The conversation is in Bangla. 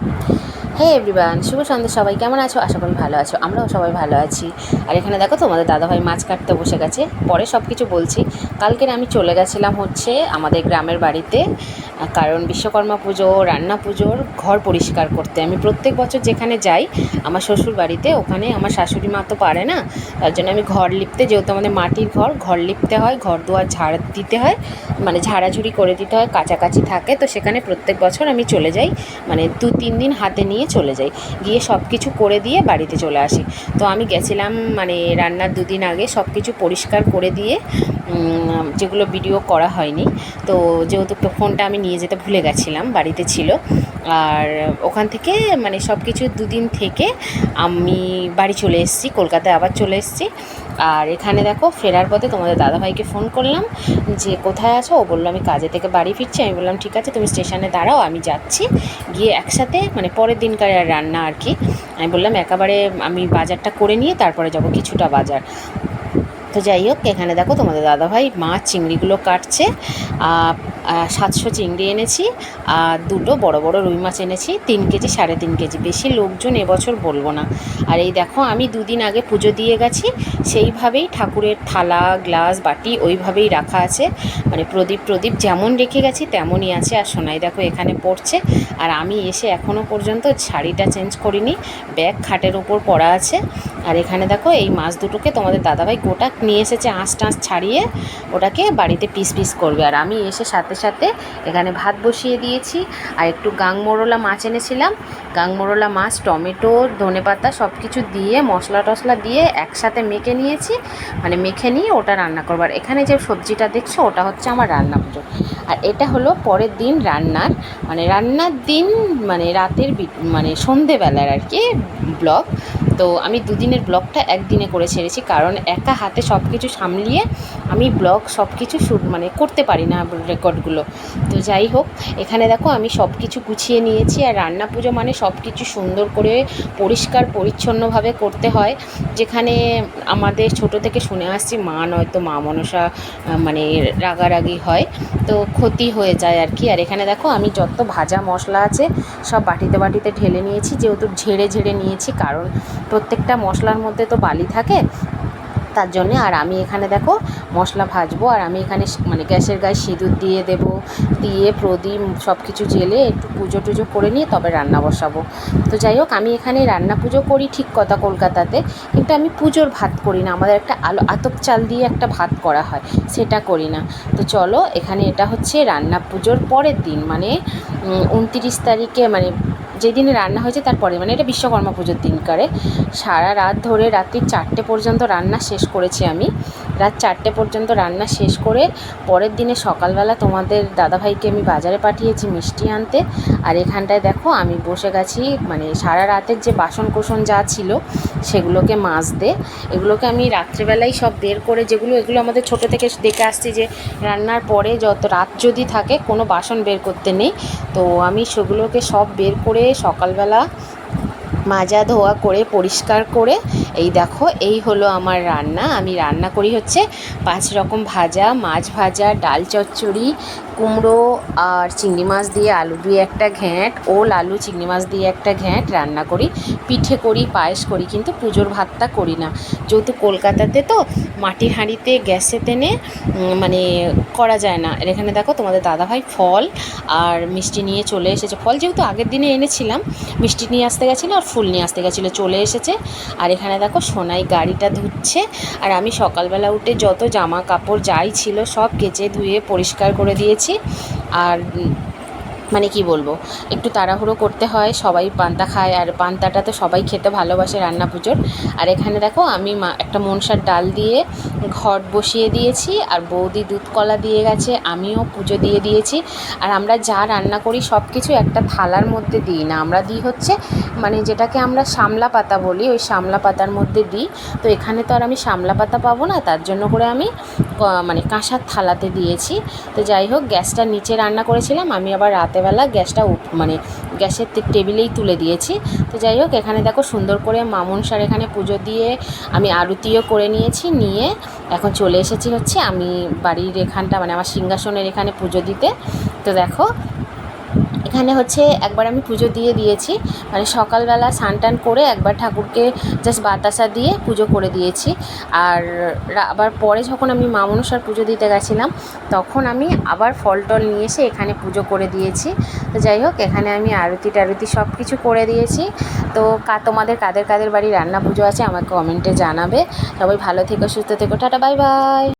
Thank you. হে এভরিওয়ান শুভ সন্ধ্যা সবাই। কেমন আছো? আশা করি ভালো আছো। আমরাও সবাই ভালো আছি। আর এখানে দেখো, তোমাদের দাদাভাই মাছ কাটতে বসে গেছে। পরে সব কিছু বলছি। কালকের আমি চলে গেছিলাম হচ্ছে আমাদের গ্রামের বাড়িতে কারণ বিশ্বকর্মা পুজো, রান্না পুজোর ঘর পরিষ্কার করতে। আমি প্রত্যেক বছর যেখানে যাই, আমার শ্বশুর বাড়িতে, ওখানে আমার শাশুড়ি মা তো পারে না। তার জন্য আমি ঘর লিপতে, যেহেতু আমাদের মাটির ঘর ঘর লিপতে হয়, ঘর দুয়ার ঝাড় দিতে হয় মানে ঝাড়াঝুড়ি করে দিতে হয়, কাছাকাছি থাকে। তো সেখানে প্রত্যেক বছর আমি চলে যাই। মানে দু তিন দিন হাতে নিয়ে চলে যাই। গিয়ে সব কিছু করে দিয়ে বাড়িতে চলে আসি। তো আমি গেছিলাম মানে রান্নার দুদিন আগে সব কিছু পরিষ্কার করে দিয়ে যেগুলো ভিডিও করা হয়নি। তো যেহেতু ফোনটা আমি নিয়ে যেতে ভুলে গেছিলাম, বাড়িতে ছিল। আর ওখান থেকে মানে সব কিছু দুদিন থেকে আমি বাড়ি চলে এসেছি, কলকাতায় আবার চলে এসেছি। আর এখানে দেখো, ফেরার পথে তোমাদের দাদাভাইকে ফোন করলাম, যে কোথায় আছো? ও বলল, আমি কাজে থেকে বাড়ি ফিরছি। আমি বললাম, ঠিক আছে, তুমি স্টেশনে দাঁড়াও, আমি যাচ্ছি। গিয়ে একসাথে মানে পরের দিনকার রান্না আর কি, আমি বললাম, একেবারে আমি বাজারটা করে নিয়ে তারপরে যাব, কিছুটা বাজার। তো যাই হোক, এখানে দেখো তোমাদের দাদাভাই মাছ চিংড়িগুলো কাটছে সাতশো চিংড়ি এনেছি, আর দুটো বড় বড় রুই মাছ এনেছি, তিন কেজি, সাড়ে তিন কেজি। বেশি লোকজন এবছর বলব না। আর এই দেখো, আমি দুদিন আগে পুজো দিয়ে গেছি, সেইভাবেই ঠাকুরের থালা, গ্লাস, বাটি ওইভাবেই রাখা আছে। মানে প্রদীপ প্রদীপ যেমন রেখে গেছি, তেমনই আছে। আর সোনাই দেখো এখানে পড়ছে, আর আমি এসে এখনও পর্যন্ত শাড়িটা চেঞ্জ করিনি, ব্যাগ খাটের ওপর পড়া আছে। আর এখানে দেখো, এই মাছ দুটোকে তোমাদের দাদাভাই গোটা নিয়ে এসেছে আঁশ টাঁশ ছাড়িয়ে ওটাকে বাড়িতে পিস পিস করবে। আর আমি এসে সাথে সাথে এখানে ভাত বসিয়ে দিয়েছি। আর একটু গাংমোরলা মাছ এনেছিলাম। গাংমোরলা মাছ, টমেটো, ধনেপাতা সব কিছু দিয়ে, মশলা টশলা দিয়ে একসাথে মেখে নিয়েছি। মানে মেখে নিয়ে ওটা রান্না করব। আর এখানে যে সবজিটা দেখছ, ওটা হচ্ছে আমার রান্না পুজো। আর এটা হলো পরের দিন রান্নার। মানে রান্নার দিন মানে রাতের মানে সন্ধেবেলার আর কি, ব্লগ। তো আমি দুদিনের ব্লগটা একদিনে করে ছেড়েছি, কারণ একা হাতে সব কিছু সামলিয়ে আমি ব্লগ সব কিছু শুট মানে করতে পারি না রেকর্ডগুলো। তো যাই হোক, এখানে দেখো আমি সব কিছু গুছিয়ে নিয়েছি, আর রান্না পুজো মানে সব কিছু সুন্দর করে পরিষ্কার, পরিচ্ছন্নভাবে করতে হয়। যেখানে আমাদের ছোট থেকে শুনে আসছি, মা নয়তো মা মনসা মানে রাগারাগি হয়, তো ক্ষতি হয়ে যায় আর কি। আর এখানে দেখো আমি যত ভাজা মশলা আছে সব বাটিতে বাটিতে ঢেলে নিয়েছি, যেহেতু ঝেড়ে ঝেড়ে নিয়েছি, কারণ প্রত্যেকটা মশলার মধ্যে তো বালি থাকে, তার জন্যে আর আমি এখানে দেখো মশলা ভাজবো, আর আমি এখানে মানে গ্যাসের গায়ে সিঁদুর দিয়ে দেব, দিয়ে প্রদীপ সব কিছু জেলে একটু পুজো টুজো করে নিয়ে তবে রান্না বসাবো। তো যাই হোক, আমি এখানে রান্না পুজো করি ঠিক কথা কলকাতাতে, কিন্তু আমি পুজোর ভাত করি না, আমাদের একটা আলো, আতপ চাল দিয়ে একটা ভাত করা হয়, সেটা করি না। তো চলো, এখানে এটা হচ্ছে রান্না পুজোর পরের দিন মানে উনতিরিশ তারিখে মানে যেদিনে রান্না হয়েছে তার পরে মানে এটা বিশ্বকর্মা পুজোর দিনকারে। সারা রাত ধরে রাত্রি চারটে পর্যন্ত রান্না শেষ করেছি আমি। রাত চারটে পর্যন্ত রান্না শেষ করে পরের দিনে সকালবেলা তোমাদের দাদাভাইকে আমি বাজারে পাঠিয়েছি মিষ্টি আনতে। আর এখানটায় দেখো আমি বসে গেছি মানে সারা রাতের যে বাসন কোসন যা ছিল সেগুলোকে মাজতে। এগুলোকে আমি রাত্রেবেলাই সব বের করে যেগুলো, এগুলো আমাদের ছোট থেকে দেখে আসছি যে রান্নার পরে যত রাত যদি থাকে কোনো বাসন বের করতে নেই। তো আমি সেগুলোকে সব বের করে সকালবেলা মাজা ধোয়া করে, পরিষ্কার করে, এই দেখো, এই হলো আমার রান্না। আমি রান্না করি হচ্ছে পাঁচ রকম ভাজা, মাছ ভাজা, ডাল চচ্চড়ি, কুমড়ো আর চিংড়ি মাছ দিয়ে আলু দিয়ে একটা ঘ্যাঁট, ওল, আলু, চিংড়ি মাছ দিয়ে একটা ঘ্যাঁট রান্না করি। পিঠে করি, পায়েস করি, কিন্তু পুজোর ভাতটা করি না। যেহেতু কলকাতাতে তো মাটির হাঁড়িতে গ্যাসে তেনে মানে করা যায় না। এখানে দেখো তোমাদের দাদাভাই ফল আর মিষ্টি নিয়ে চলে এসেছে। ফল যেহেতু আগের দিনে এনেছিলাম, মিষ্টি নিয়ে আসতে গেছিল আর ফুল নিয়ে আসতে গেছিল, চলে এসেছে। আর এখানে দেখো সোনাই গাড়িটা ধুচ্ছে। আর আমি সকালবেলা উঠে যত জামা কাপড় যাই ছিল সব কেচে ধুয়ে পরিষ্কার করে দিয়েছি। আর মানে কি বলব, একটু তাড়াহুড়ো করতে হয়, সবাই পান্তা খায়। আর পান্তাটা তো সবাই খেতে ভালোবাসে রান্না পুজোর। আর এখানে দেখো আমি একটা মনসার ডাল দিয়ে ঘট বসিয়ে দিয়েছি আর বৌদি দুধ কলা দিয়ে গেছে, আমিও পুজো দিয়ে দিয়েছি। আর আমরা যা রান্না করি সব কিছু একটা থালার মধ্যে দিই না। আমরা দিই হচ্ছে মানে যেটাকে আমরা শামলা পাতা বলি, ওই শামলা পাতার মধ্যে দিই। তো এখানে তো আর আমি শামলা পাতা পাবো না, তার জন্য করে আমি মানে কাঁসার থালাতে দিয়েছি। তো যাই হোক, গ্যাসটা নিচে রান্না করেছিলাম, আমি আবার রাতেবেলা গ্যাসটা মানে গ্যাসের টেবিলেই তুলে দিয়েছি। তো যাই হোক, এখানে দেখো সুন্দর করে মামুন সার এখানে পুজো দিয়ে আমি আরতিও করে নিয়েছি, নিয়ে এখন চলে এসেছি হচ্ছে আমি বাড়ির এখানটা মানে আমার সিংহাসনের এখানে পুজো দিতে। তো দেখো এখানে হচ্ছে একবার আমি পুজো দিয়ে দিয়েছি। মানে সকালবেলা স্নান টান করে একবার ঠাকুরকে জাস্ট বাতাসা দিয়ে পুজো করে দিয়েছি। আর আবার পরে যখন আমি মা মনসার পুজো দিতে গেছিলাম, তখন আমি আবার ফল টল নিয়ে এসে এখানে পুজো করে দিয়েছি। তো যাই হোক, এখানে আমি আরতি টারতি সব কিছু করে দিয়েছি। তো কা তোমাদের কাদের কাদের বাড়ি রান্না পুজো আছে আমাকে কমেন্টে জানাবে। সবাই ভালো থেকো, সুস্থ থেকো, টাটা বাই বাই